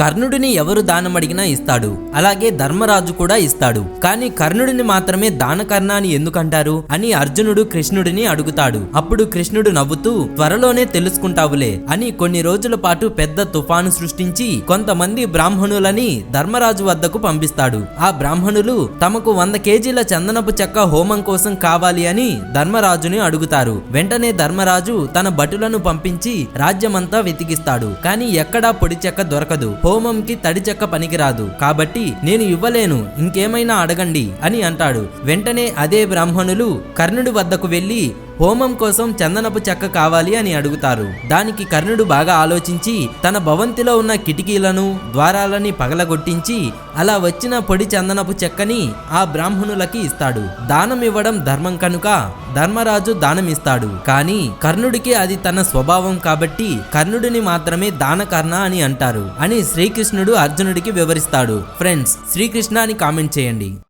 కర్ణుడిని ఎవరు దానమడిగినా ఇస్తాడు. అలాగే ధర్మరాజు కూడా ఇస్తాడు. కానీ కర్ణుడిని మాత్రమే దానకర్ణ అని ఎందుకంటారు? అని అర్జునుడు కృష్ణుడిని అడుగుతాడు. అప్పుడు కృష్ణుడు నవ్వుతూ త్వరలోనే తెలుసుకుంటావులే అని కొన్ని రోజుల పాటు పెద్ద తుఫాను సృష్టించి కొంతమంది బ్రాహ్మణులని ధర్మరాజు వద్దకు పంపిస్తాడు. ఆ బ్రాహ్మణులు తమకు వంద కేజీల చందనపు చెక్క హోమం కోసం కావాలి అని ధర్మరాజుని అడుగుతారు. వెంటనే ధర్మరాజు తన భటులను పంపించి రాజ్యమంతా వెతికిస్తాడు. కానీ ఎక్కడా పొడి చెక్క దొరకదు. హోమంకి తడి చెక్క పనికిరాదు. కాబట్టి నేను ఇవ్వలేను ఇంకేమైనా అడగండి అని అంటాడు. వెంటనే అదే బ్రాహ్మణులు కర్ణుడి వద్దకు వెళ్ళి హోమం కోసం చందనపు చెక్క కావాలి అని అడుగుతారు. దానికి కర్ణుడు బాగా ఆలోచించి తన భవంతిలో ఉన్న కిటికీలను ద్వారాలని పగలగొట్టించి అలా వచ్చిన పొడి చందనపు చెక్కని ఆ బ్రాహ్మణులకి ఇస్తాడు. దానం ఇవ్వడం ధర్మం కనుక ధర్మరాజు దానం ఇస్తాడు కానీ కర్ణుడికి అది తన స్వభావం కాబట్టి కర్ణుడిని మాత్రమే దానకర్ణ అని అంటారు. అని శ్రీకృష్ణుడు అర్జునుడికి వివరిస్తాడు. ఫ్రెండ్స్ శ్రీకృష్ణ అని కామెంట్ చేయండి.